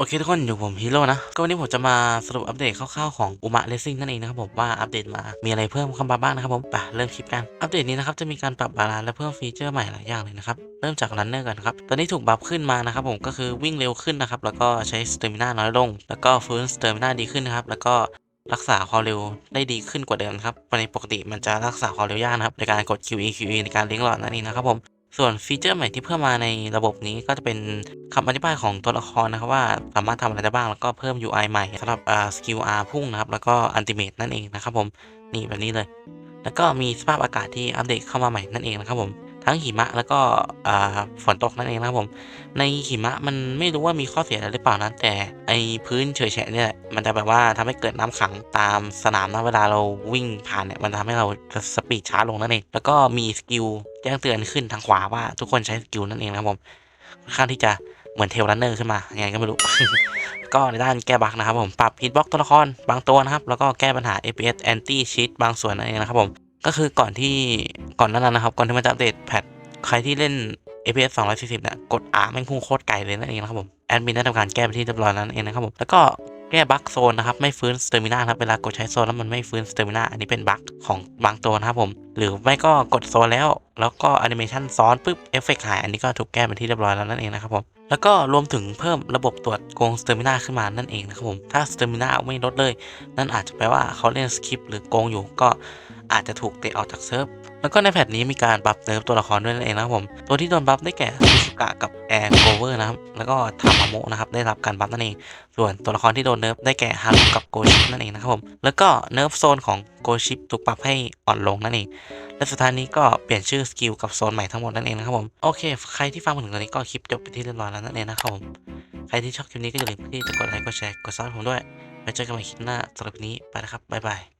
โอเคทุกคนอยู่ผมฮีโร่นะ ก็วันนี้ผมจะมาสรุปอัปเดตคร่าวๆของอุมะเลสซิ่งนั่นเองนะครับผมว่าอัปเดตมามีอะไรเพิ่มเข้ามาบ้างนะครับผมไปเริ่มคลิปกัน อัปเดตนี้นะครับจะมีการปรับบาลานซ์และเพิ่มฟีเจอร์ใหม่หลายอย่างเลยนะครับ เริ่มจากรันเนอร์กันครับ ตอนนี้ถูกบัฟขึ้นมานะครับผมก็คือวิ่งเร็วขึ้นนะครับ แล้วก็ใช้สเตมิน่าน้อยลง แล้วก็ฟื้นสเตมิน่าดีขึ้นนะครับแล้วก็รักษาความเร็วได้ดีขึ้นกว่าเดิมครับในปกติมันจะรักษาความเร็วยากนะครับในการกด QE QE ในการเลี้ยงหลอดนั่นเองนะครับผม ส่วนฟีเจอร์ใหม่ที่เพิ่มมาในระบบนี้ก็จะเป็นคำอธิบายของตัวละครนะครับว่าสามารถทำอะไรได้บ้างแล้วก็เพิ่ม UI ใหม่สำหรับสกิลอาพุ่งนะครับแล้วก็อันติเมตนั่นเองนะครับผมนี่แบบนี้เลย แล้วก็มีสภาพอากาศที่อัปเดตเข้ามาใหม่นั่นเองนะครับผม ทั้งหิมะแล้วก็ฝนตกนั่นเองนะครับผม ในหิมะมันไม่รู้ว่ามีข้อเสียอะไรหรือเปล่านะแต่ไอพื้นเฉยแฉะเนี่ยมันจะแบบว่าทำให้เกิดน้ำขังตามสนามนะเวลาเราวิ่งผ่านเนี่ยมันทำให้เราสปีดช้าลงนั่นเองแล้วก็มีสกิลแจ้งเตือนขึ้นทางขวาว่าทุกคนใช้สกิลนั่นเองนะครับผมค่อนข้างที่จะเหมือนเทลรันเนอร์ขึ้นมายังไงก็ไม่รู้ก็ในด้านแก้บั๊กนะครับผม ปรับฮิตบ็อกตัวละครบางตัวนะครับ แล้วก็แก้ปัญหา APS Anti Cheat บางส่วนนั่นเองนะครับผม ก็คือก่อนที่ก่อนหนานั้นนะครับ ก่อนที่มันจะอัปเดตแพทใครที่เล่น FPS 240เนี่ยกด R แม่งพุ่งโคตรไกลเลยนั่นเองนะครับผมแอดมินได้ทำการแก้ไปที่เรียบร้อยแล้วนั่นเองนะครับผมแล้วก็ แก้บั๊กโซนนะครับไม่ฟื้นสเตอร์มินาครับเวลากดใช้โซนแล้วมันไม่ฟื้นสเตอร์มินาอันนี้เป็นบั๊กของบางตัวนะครับผม หรือไม่ก็กดโซนแล้ว แล้วก็แอนิเมชันซ้อนปุ๊บเอฟเฟกหายอันนี้ก็ถูกแก้ไปที่เรียบร้อยแล้วนั่นเองนะครับผมแล้วก็รวมถึงเพิ่มระบบตรวจโกงสเตอร์มินาขึ้นมานั่นเองนะครับผมถ้าสเตอร์มินาไม่ลดเลย นั่นอาจจะแปลว่าเขาเล่นสคริปหรือโกงอยู่ก็อาจจะถูกเตะออกจากเซิร์ฟแล้วก็ในแพทนี้มีการปรับเนิร์ฟตัวละครด้วยนั่นเองนะครับผมตัวที่โดนบัฟได้แก่ส กะกับแอร์โกเวอร์นะครับ แล้วก็ทามาโมะนะครับ ได้รับการบัฟนั่นเอง ส่วนตัวละครที่โดนเนิร์ฟได้แก่ฮารุกับโกชิปนั่นเองนะครับผม แล้วก็เนิร์ฟโซนของโกชิปถูกปรับให้อ่อนลงนั่นเอง และสุดท้ายนี้ก็เปลี่ยนชื่อสกิลกับโซนใหม่ทั้งหมดนั่นเองนะครับผม โอเค ใครที่ฟังมาถึงตอนนี้ก็คลิปจบไปที่เรียบร้อยแล้วนั่นเองนะครับผม ใครที่ชอบคลิปนี้ก็อย่าลืมที่จะกดไลค์ กดแชร์ กดซับผมด้วย ไว้เจอกันใหม่คลิปหน้าสำหรับนนี้ไปนะครับบ๊ายบาย